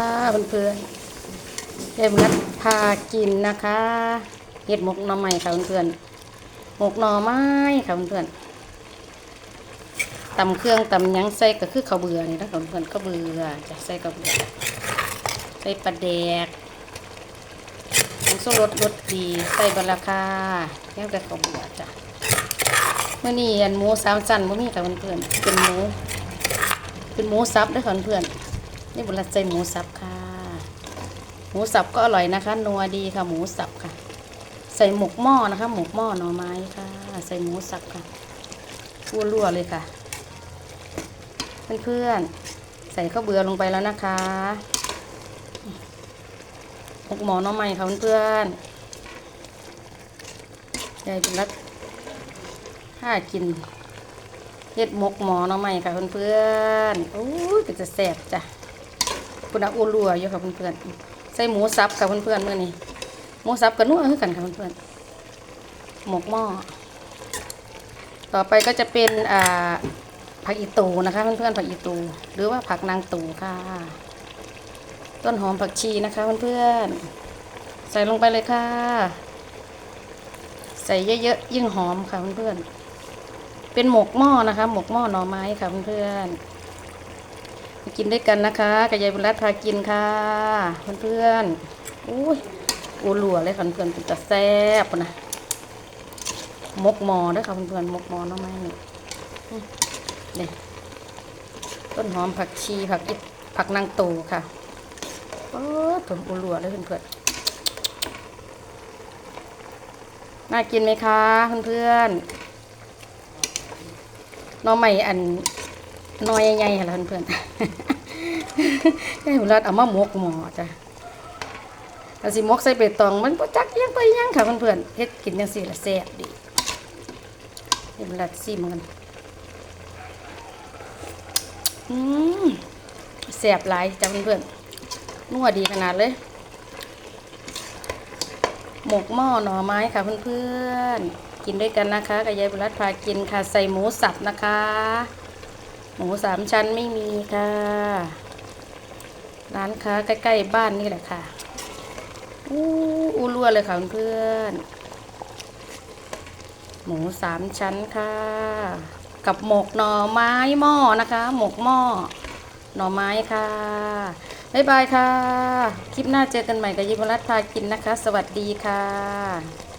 ค่ะเพื่อนๆยายมัดพากินนะคะเห็ดหมกหน่อไม้ค่ะเพื่อนๆหมกหน่อไม้ค่ะเพื่อนๆตำเครื่องตำยังใส่ก็คือข้าวเบื่อนี่นะค่ะเพื่อนๆข้าวเบื่อจะใส่ข้าวเบื่อใส่ปลาแดกผงชูรสรสดีใส่บราคาแล้วแต่ข้าวเบื่อจ้ะเมื่อนี้อันหมูสามชั้นบ่มีค่ะเพื่อนๆเป็นหมูเป็นหมูสับด้วยค่ะเพื่อนๆ นี่บุรัตใส่หมูสับค่ะ หมูสับก็อร่อยนะคะ นัวดีค่ะ หมูสับค่ะ ใส่หมกหม้อนะคะ หมกหม้อหน่อไม้ค่ะ ใส่หมูสับค่ะรั่วรั่วๆเลยค่ะ เพื่อนๆ ใส่ข้าวเบือลงไปแล้วนะคะหมกหมอหน่อไม้ค่ะเพื่อนๆยายบุญรัตถ้ากินเฮ็ดหมกหมอน่อไม้ค่ะเพื่อนๆโอ้ยก็จะแซ่บจ้ะ คุณอาอูรัวอยู่ค่ะเพื่อนๆใส่หมูสับค่ะเพื่อนๆเมื่อนี้หมูสับกับนัวคือกันค่ะเพื่อนๆหมกหม้อต่อไปก็จะเป็นอ่าผักอีตูนะคะเพื่อนๆผักอีตู หรือว่าผักนางตูค่ะ ต้นหอมผักชีนะคะเพื่อนๆใส่ลงไปเลยค่ะ ใส่เยอะๆยิ่งหอมค่ะเพื่อนๆเป็นหมกหม้อนะคะ หมกหม้อหน่อไม้ค่ะเพื่อนๆ มากินด้วยกันนะคะกับยายบุญรัตน์พากินค่ะเพื่อนๆอุ้ยอูหลัวเลยค่ะเพื่อนเป็นตะแซ่บนะมกมอด้วยค่ะเพื่อนๆหมกมอหน่อไม้นี่อืมนี่ต้นหอมผักชีผักอิผักนางตูค่ะโอ้ผมอูหลัวเลยเพื่อนๆน่ากินไหมคะเพื่อนๆหน้องใหม่อัน น้อยใหญ่ๆค่ะเพื่อนๆให้ผมรัดเอามาหมกหมอจ้ะอาสิมกใส่เบ็ดตองมันบ่จักยังไปยังค่ะเพื่อนๆเฮ็ดกินจังซี่ละแซ่บดีให้ผมรัดซิมกันอืมแซ่บหลายจ้ะเพื่อนๆนัวดีขนาดเลย หมกหม้อหน่อไม้ค่ะเพื่อนๆกินด้วยกันนะคะกับยายบุรัตพากินค่ะใส่หมูสับนะคะ หมูสามชั้นไม่มีค่ะ ร้านค้าใกล้ๆบ้านนี่แหละค่ะ อู้อู้รัวเลยค่ะเพื่อนหมูสามชั้นค่ะ กับหมกหน่อไม้หม้อนะคะ หมกหม้อหน่อไม้ค่ะบ๊ายบายค่ะ คลิปหน้าเจอกันใหม่กับยิมรัตพากินนะคะ สวัสดีค่ะ